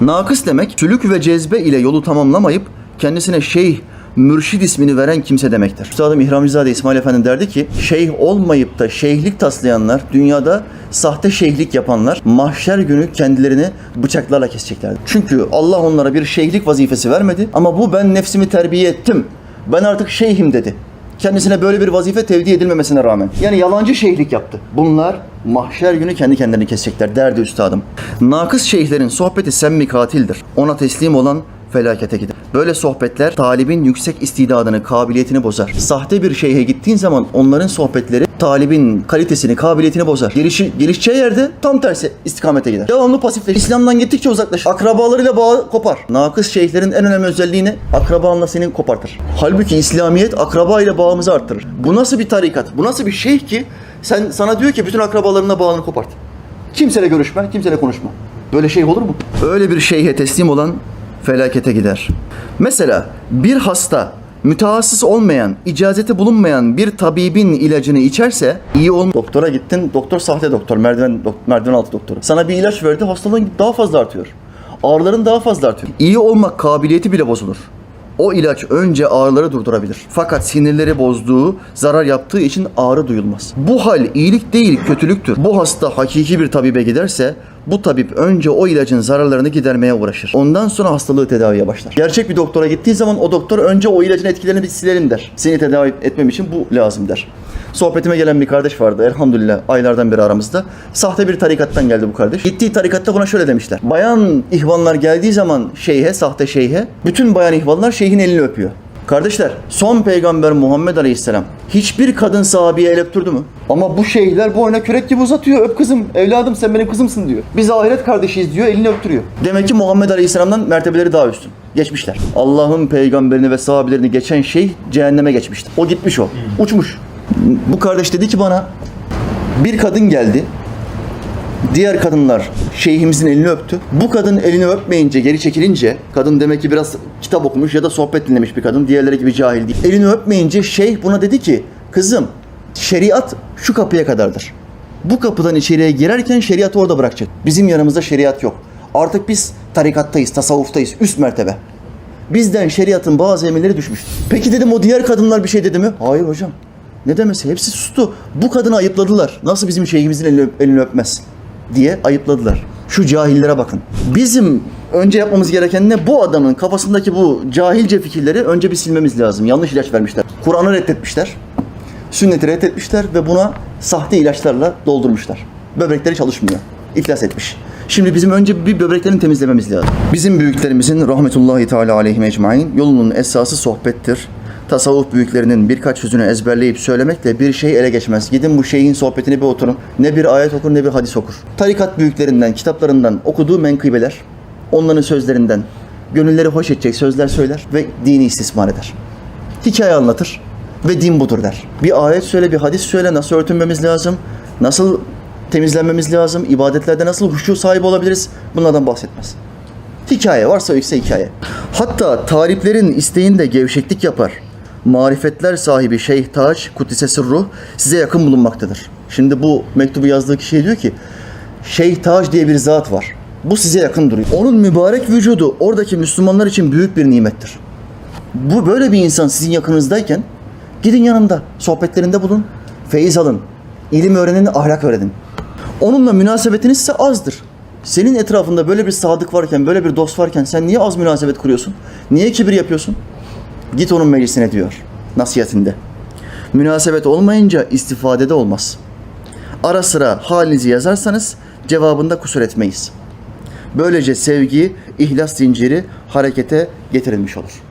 Nakıs demek sülük ve cezbe ile yolu tamamlamayıp kendisine şeyh, mürşid ismini veren kimse demektir. Üstadım İhramcızade İsmail Efendi derdi ki şeyh olmayıp da şeyhlik taslayanlar dünyada sahte şeyhlik yapanlar mahşer günü kendilerini bıçaklarla keseceklerdir. Çünkü Allah onlara bir şeyhlik vazifesi vermedi ama bu ben nefsimi terbiye ettim. Ben artık şeyhim dedi. Kendisine böyle bir vazife tevdi edilmemesine rağmen. Yani yalancı şeyhlik yaptı. Bunlar mahşer günü kendi kendilerini kesecekler derdi üstadım. Nakıs şeyhlerin sohbeti semmi katildir. Ona teslim olan felakete gider. Böyle sohbetler talibin yüksek istidadını, kabiliyetini bozar. Sahte bir şeyhe gittiğin zaman onların sohbetleri talibin kalitesini, kabiliyetini bozar. Gelişi, gelişeceği yerde tam tersi istikamete gider. Devamlı pasifleşir. İslam'dan gittikçe uzaklaşır. Akrabalarıyla bağı kopar. Nakıs şeyhlerin en önemli özelliğini akrabanla senin kopartır. Halbuki İslamiyet akraba ile bağımızı arttırır. Bu nasıl bir tarikat? Bu nasıl bir şeyh ki sen sana diyor ki bütün akrabalarına bağını kopart. Kimseyle görüşme, kimseyle konuşma. Böyle şey olur mu? Öyle bir şeyhe teslim olan felakete gider. Mesela bir hasta mütehassıs olmayan, icazeti bulunmayan bir tabibin ilacını içerse iyi olm Doktora gittin, doktor sahte doktor, merdiven dok- merdiven altı doktoru. Sana bir ilaç verdi, hastalığın daha fazla artıyor. Ağrıların daha fazla artıyor. İyi olmak kabiliyeti bile bozulur. O ilaç önce ağrıları durdurabilir. Fakat sinirleri bozduğu, zarar yaptığı için ağrı duyulmaz. Bu hal iyilik değil, kötülüktür. Bu hasta hakiki bir tabibe giderse bu tabip önce o ilacın zararlarını gidermeye uğraşır. Ondan sonra hastalığı tedaviye başlar. Gerçek bir doktora gittiği zaman o doktor önce o ilacın etkilerini bir silelim der. Seni tedavi etmem için bu lazım der. Sohbetime gelen bir kardeş vardı elhamdülillah aylardan beri aramızda. Sahte bir tarikattan geldi bu kardeş. Gittiği tarikatta buna şöyle demişler. Bayan ihvanlar geldiği zaman şeyhe, sahte şeyhe, bütün bayan ihvanlar şeyhin elini öpüyor. Kardeşler, son peygamber Muhammed Aleyhisselam hiçbir kadın sahabeye el öptürdü mü? Ama bu şeyhler boyuna kürek gibi uzatıyor. Öp kızım, evladım sen benim kızımsın diyor. Biz ahiret kardeşiyiz diyor, elini öptürüyor. Demek ki Muhammed Aleyhisselam'dan mertebeleri daha üstün. Geçmişler. Allah'ın peygamberini ve sahabelerini geçen şey cehenneme geçmişti. O gitmiş o. Uçmuş. Bu kardeş dedi ki bana bir kadın geldi. Diğer kadınlar şeyhimizin elini öptü. Bu kadın elini öpmeyince, geri çekilince, kadın demek ki biraz kitap okumuş ya da sohbet dinlemiş bir kadın, diğerleri gibi cahil değil. Elini öpmeyince şeyh buna dedi ki, kızım şeriat şu kapıya kadardır. Bu kapıdan içeriye girerken şeriatı orada bırakacak. Bizim yanımızda şeriat yok. Artık biz tarikattayız, tasavvuftayız, üst mertebe. Bizden şeriatın bazı emirleri düşmüş. Peki dedim o diğer kadınlar bir şey dedi mi? Hayır hocam. Ne demesi? Hepsi sustu. Bu kadını ayıpladılar. Nasıl bizim şeyhimizin elini, elini öpmez diye ayıpladılar. Şu cahillere bakın. Bizim önce yapmamız gereken ne? Bu adamın kafasındaki bu cahilce fikirleri önce bir silmemiz lazım. Yanlış ilaç vermişler. Kur'an'ı reddetmişler. Sünneti reddetmişler ve buna sahte ilaçlarla doldurmuşlar. Böbrekleri çalışmıyor. İflas etmiş. Şimdi bizim önce bir böbreklerini temizlememiz lazım. Bizim büyüklerimizin rahmetullahi teala aleyhim ecmain yolunun esası sohbettir. Tasavvuf büyüklerinin birkaç sözünü ezberleyip söylemekle bir şey ele geçmez. Gidin bu şeyhin sohbetini bir oturun. Ne bir ayet okur ne bir hadis okur. Tarikat büyüklerinden, kitaplarından okuduğu menkıbeler, onların sözlerinden gönülleri hoş edecek sözler söyler ve dini istismar eder hikaye anlatır ve din budur der. Bir ayet söyle, bir hadis söyle, nasıl örtünmemiz lazım, nasıl temizlenmemiz lazım, ibadetlerde nasıl huşu sahibi olabiliriz bunlardan bahsetmez. Hikaye varsa ise hikaye. Hatta taliplerin isteğinde gevşeklik yapar. Marifetler sahibi Şeyh Taç, Kuddise Sırruh size yakın bulunmaktadır. Şimdi bu mektubu yazdığı kişiye diyor ki Şeyh Taç diye bir zat var. Bu size yakın duruyor. Onun mübarek vücudu oradaki Müslümanlar için büyük bir nimettir. Bu böyle bir insan sizin yakınızdayken gidin yanında, sohbetlerinde bulun, feyiz alın, ilim öğrenin, ahlak öğrenin. Onunla münasebetiniz ise azdır. Senin etrafında böyle bir sadık varken, böyle bir dost varken sen niye az münasebet kuruyorsun? Niye kibir yapıyorsun? Git onun meclisine diyor nasihatinde. Münasebet olmayınca istifadede olmaz. Ara sıra halinizi yazarsanız cevabında kusur etmeyiz. Böylece sevgi, ihlas zinciri harekete getirilmiş olur.